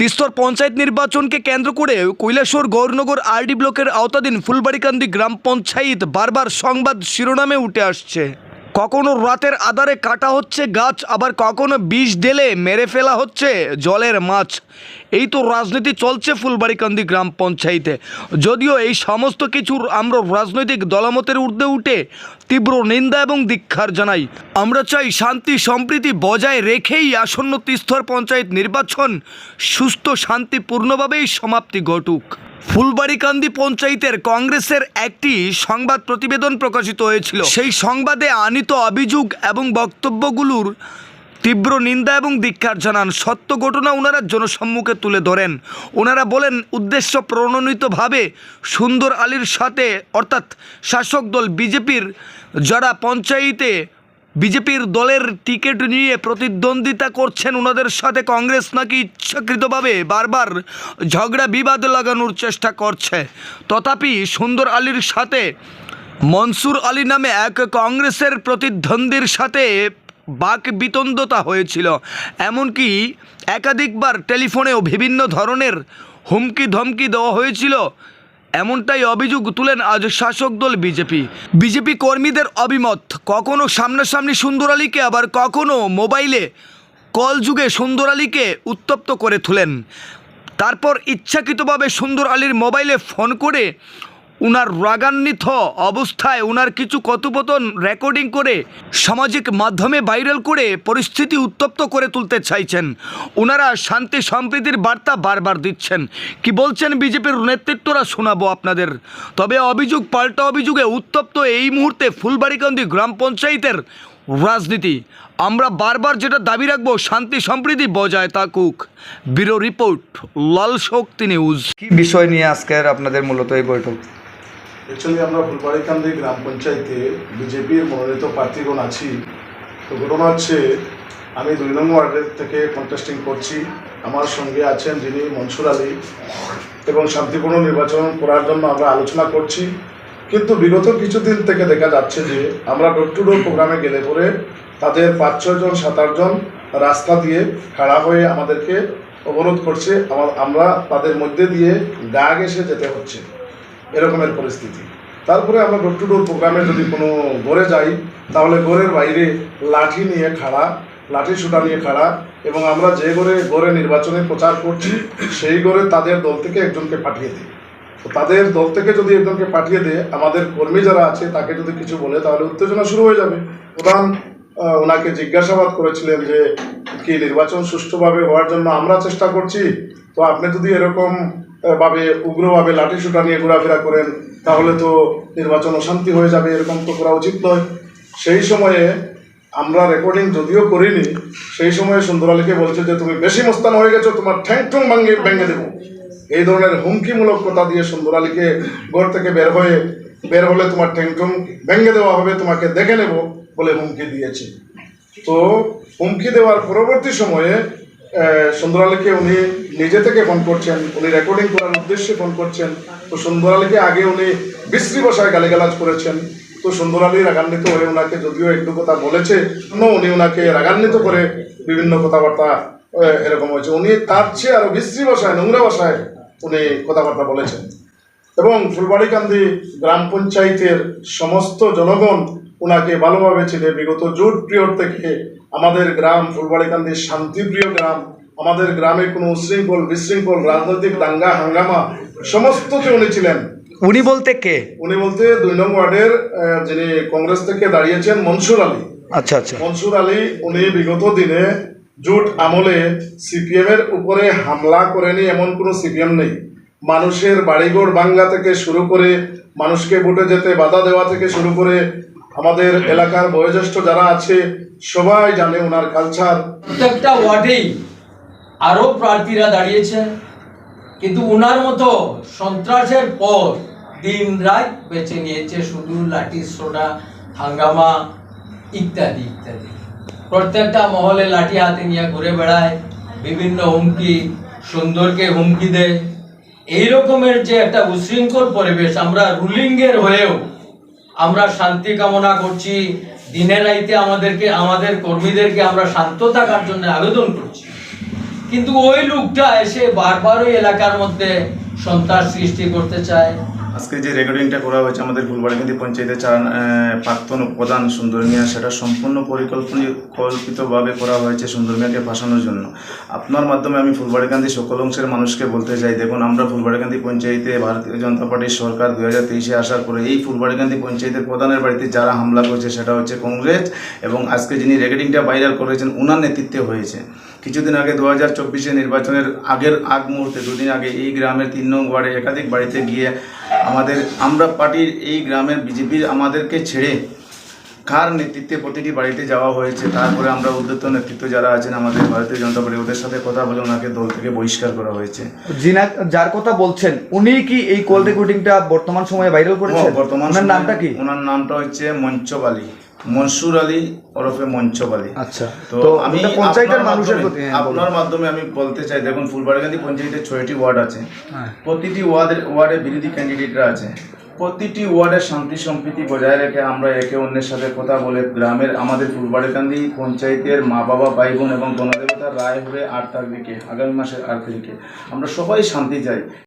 তিস্তর পঞ্চায়েত নির্বাচনকে কেন্দ্র করে কৈলাসর গৌরনগর আরডি ব্লকের আওতাধীন ফুলবাড়িকান্দি গ্রাম পঞ্চায়েত বারবার সংবাদ শিরোনামে উঠে আসছে। কখনো রাতের আধারে কাটা হচ্ছে গাছ, আবার কখনো বিষ ঢেলে মেরে ফেলা হচ্ছে জলের মাছ। এই তো রাজনীতি চলছে ফুলবাড়িকান্দি গ্রাম পঞ্চায়েতে। যদিও এই সমস্ত কিছুর আমরা রাজনৈতিক দলমতের ঊর্ধ্বে উঠে তীব্র নিন্দা এবং ধিক্ষার জানাই। আমরা চাই শান্তি, সম্প্রীতি বজায় রেখেই আসন্ন তিস্তর পঞ্চায়েত নির্বাচন সুস্থ, শান্তিপূর্ণভাবেই সমাপ্তি ঘটুক। ফুলবাড়িকান্দি পঞ্চায়েতের কংগ্রেসের একটি সংবাদ প্রতিবেদন প্রকাশিত হয়েছিল। সেই সংবাদে আনিত অভিযোগ এবং বক্তব্যগুলোর তীব্র নিন্দা এবং ধিক্ষার জানান। সত্য ঘটনা ওনারা জনসম্মুখে তুলে ধরেন। ওনারা বলেন, উদ্দেশ্য প্রণোদিতভাবে সুন্দর আলীর সাথে, অর্থাৎ শাসক দল বিজেপির যারা পঞ্চায়েতে বিজেপির দলের টিকিট নিয়ে প্রতিদ্বন্দ্বিতা করছেন ওনাদের সাথে কংগ্রেস নাকি ইচ্ছাকৃতভাবে বারবার ঝগড়া বিবাদ লাগানোর চেষ্টা করছে। তথাপি সুন্দর আলীর সাথে মনসুর আলী নামে এক কংগ্রেসের প্রতিদ্বন্দ্বীর সাথে বাক বিতন্দতা হয়েছিল। এমনকি একাধিকবার টেলিফোনেও বিভিন্ন ধরনের হুমকি ধমকি দেওয়া হয়েছিল। এমনটাই অভিযোগ তুলেন আজ শাসক দল বিজেপি। বিজেপি কর্মীদের অভিমত, কখনো সামনাসামনি সুন্দর আলীকে আবার কখনো মোবাইলে কল যুগে সুন্দর আলীকে উত্তপ্ত করে তুলেন। তারপর ইচ্ছাকৃতভাবে সুন্দর আলীর মোবাইলে ফোন করে উনার রাগান্বিত অবস্থায় উনার কিছু কথোপকথন রেকর্ডিং করে সামাজিক মাধ্যমে ভাইরাল করে পরিস্থিতি উত্তপ্ত করে তুলতে চাইছেন। ওনারা শান্তি সম্প্রীতির বার্তা বারবার দিচ্ছেন। কি বলছেন বিজেপির নেতৃত্বরা শোনাবো আপনাদের। তবে অভিযোগ, পাল্টা অভিযোগে উত্তপ্ত এই মুহূর্তে ফুলবাড়িকান্দি গ্রাম পঞ্চায়েতের রাজনীতি। আমরা বারবার যেটা দাবি রাখব, শান্তি সম্প্রীতি বজায় থাকুক। Bureau report, Lal Shakti news. কি বিষয় নিয়ে আজকের আপনাদের মূলত এই বৈঠক? অ্যাকচুয়ালি আমরা ফুলবাড়িকান্দি গ্রাম পঞ্চায়েতে বিজেপির মনোনীত প্রার্থীগণ আছি। তো ঘটনা হচ্ছে, আমি দুই নম্বর ওয়ার্ডের থেকে কন্টেস্টিং করছি। আমার সঙ্গে আছেন যিনি মনসুর আলী এবং শান্তিপূর্ণ নির্বাচন করার জন্য আমরা আলোচনা করছি। কিন্তু বিগত কিছুদিন থেকে দেখা যাচ্ছে যে, আমরা ডোর টু ডোর প্রোগ্রামে গেলে পরে তাদের পাঁচ ছয়জন সাত আটজন রাস্তা দিয়ে খাড়া হয়ে আমাদেরকে অবরোধ করছে। আমা- আমরা তাদের মধ্যে দিয়ে গা ঘেসে যেতে হচ্ছে। এরকমের পরিস্থিতি। তারপরে আমরা ডোর টু ডোর প্রোগ্রামে যদি কোনো গড়ে যাই, তাহলে গড়ের বাইরে লাঠি নিয়ে খাড়া, লাঠি সুটা নিয়ে খাড়া এবং আমরা যে গড়ে গড়ে নির্বাচনে প্রচার করছি, সেই গড়ে তাদের দল থেকে একজনকে পাঠিয়ে দিই। তো তাদের দল থেকে যদি একজনকে পাঠিয়ে দেয়, আমাদের কর্মী যারা আছে, তাকে যদি কিছু বলে, তাহলে উত্তেজনা শুরু হয়ে যাবে। প্রধান ওনাকে জিজ্ঞাসাবাদ করেছিলেন যে, কি নির্বাচন সুষ্ঠুভাবে হওয়ার জন্য আমরা চেষ্টা করছি? তো আপনি যদি এরকম ভাবে, উগ্রভাবে লাঠি সুটা নিয়ে ঘোরাফেরা করেন, তাহলে তো নির্বাচন অশান্তি হয়ে যাবে, এরকম তো করা উচিত নয়। সেই সময়ে আমরা রেকর্ডিং যদিও করিনি, সেই সময়ে সুন্দর আলীকে বলছে যে, তুমি বেশি মোস্তান হয়ে গেছো, তোমার ঠ্যাং ঠুং ভাঙে ভেঙে দেবো। এই ধরনের হুমকিমূলক কথা দিয়ে সুন্দর আলীকে ঘর থেকে বের হয়ে, বের হলে তোমার ঠ্যাং ঠুং ভেঙে দেওয়া হবে, তোমাকে দেখে নেব বলে হুমকি দিয়েছে। তো হুমকি দেওয়ার পরবর্তী সময়ে সুন্দর আলীকে উনি নিজে থেকে ফোন করছেন, উনি রেকর্ডিং করার উদ্দেশ্যে ফোন করছেন। তো সুন্দর আলীকে আগে উনি বিশ্রী ভাষায় গালিগালাজ করেছেন। তো সুন্দর আলী রাগান্বিত হয়ে ওনাকে যদিও একটু কথা বলেছে উনি ওনাকে রাগান্বিত করে বিভিন্ন কথাবার্তা এরকম হয়েছে। উনি তার চেয়ে আরও বিশ্রী ভাষায়, নোংরা ভাষায় উনি কথাবার্তা বলেছেন। এবং ফুলবাড়িকান্দি গ্রাম পঞ্চায়েতের সমস্ত জনগণ ওনাকে ভালোভাবে চিনে বিগত জোট পিরিয়ড থেকে আমাদের গ্রাম ফুলবাড়িকান্দি শান্তিপ্রিয় গ্রাম আমাদের গ্রামে কোনো উশৃঙ্খল বিশৃঙ্খল রাজনৈতিক দাঙ্গা হাঙ্গামা সমস্ততে উনি ছিলেন। উনি বলতে কে? উনি বলতে দুই নম্বর ওয়ার্ডের যিনি কংগ্রেস থেকে দাঁড়িয়েছেন মনসুর আলী। আচ্ছা আচ্ছা। মনসুর আলী উনি বিগত দিনে জোট আমলে সিপিএম এর উপরে হামলা করেনি এমন কোনো সিপিএম নেই। মানুষের বাড়িঘর ভাঙ্গা থেকে শুরু করে মানুষকে ভোটে যেতে বাধা দেওয়া থেকে শুরু করে আমাদের এলাকার বয়োজ্যেষ্ঠ যারা আছে, সবাই জানে ওনার কালচার প্রত্যেকটা ওয়ার্ডেই আরও প্রার্থীরা দাঁড়িয়েছেন। কিন্তু ওনার মতো সন্ত্রাসের পর দিন রাত বেছে নিয়েছে শুধু লাঠি সোডা হাঙ্গামা ইত্যাদি ইত্যাদি। প্রত্যেকটা মহলে লাঠি হাতে নিয়ে ঘুরে বেড়ায়, বিভিন্ন হুমকি, সুন্দরকে হুমকি দেয়। এই রকমের যে একটা উশৃঙ্খল পরিবেশ, আমরা রুলিংয়ের হয়েও আমরা শান্তি কামনা করছি। দিনের রাইতে আমাদেরকে, আমাদের কর্মীদেরকে আমরা শান্ত থাকার জন্য আবেদন করছি। কিন্তু ওই লোকটা এসে বারবার ওই এলাকার মধ্যে সন্ত্রাস সৃষ্টি করতে চায়। আজকে যে রেকর্ডিংটা করা হয়েছে আমাদের ফুলবাড়িকান্দি পঞ্চায়েতের চার প্রাক্তন প্রধান সুন্দর মিয়া, সেটা সম্পূর্ণ পরিকল্পিতভাবে করা হয়েছে সুন্দর মিয়াকে ফাঁসানোর জন্য। আপনার মাধ্যমে আমি ফুলবাড়িকান্দি সকল অংশের মানুষকে বলতে চাই, দেখুন, আমরা ফুলবাড়িকান্দি পঞ্চায়েতে ভারতীয় জনতা পার্টির সরকার দু হাজার তেইশে আসার পরে এই ফুলবাড়িকান্দি পঞ্চায়েতের প্রধানের বাড়িতে যারা হামলা করেছে, সেটা হচ্ছে কংগ্রেস এবং আজকে যিনি রেকর্ডিংটা ভাইরাল করেছেন ওনার নেতৃত্বে হয়েছে। কিছুদিন আগে দু হাজার চব্বিশে নির্বাচনের আগের আগ মুহূর্তে, দুদিন আগে এই গ্রামের তিন নং ওয়ার্ডে একাধিক বাড়িতে গিয়ে আমাদের আমরা পার্টির এই গ্রামের বিজেপির আমাদেরকে ছেড়ে কার নেতৃত্বে প্রতিটি বাড়িতে যাওয়া হয়েছে তারপরে আমরা উদ্যত নেতৃত্ব যারা আছেন আমাদের ভারতীয় জনতা পার্টি ওদের সাথে কথা বলে ওনাকে দল থেকে বহিষ্কার করা হয়েছে। যিনা যার কথা বলছেন উনি কি এই কল রেকর্ডিংটা বর্তমান সময়ে ভাইরাল করেছেন? বর্তমান নামটা কি? ওনার নামটা হচ্ছে মঞ্চ আলী মনসুর আলী ওরফে মঞ্চব আলী। আচ্ছা। তো আমি পঞ্চায়েতের মানুষের হ্যাঁ, আপনার মাধ্যমে আমি বলতে চাই দেখুন ফুলবাড়িগান্ধী পঞ্চায়েতের ছয়টি ওয়ার্ড আছে। হ্যাঁ। প্রতিটি ওয়ার্ডের ওয়ার্ডে বিরোধী ক্যান্ডিডেটরা আছে। প্রতিটি ওয়ার্ডের শান্তি সম্প্রীতি বজায় রেখে আমরা একে অন্যের সাথে কথা বলে গ্রামের আমাদের ফুলবাড়িকান্দি পঞ্চায়েতের মা বাবা ভাই বোন এবং গণদেবতার রায় হবে আট তারিখে আগামী মাসের আট তারিখে আমরা সবাই শান্তি চাই।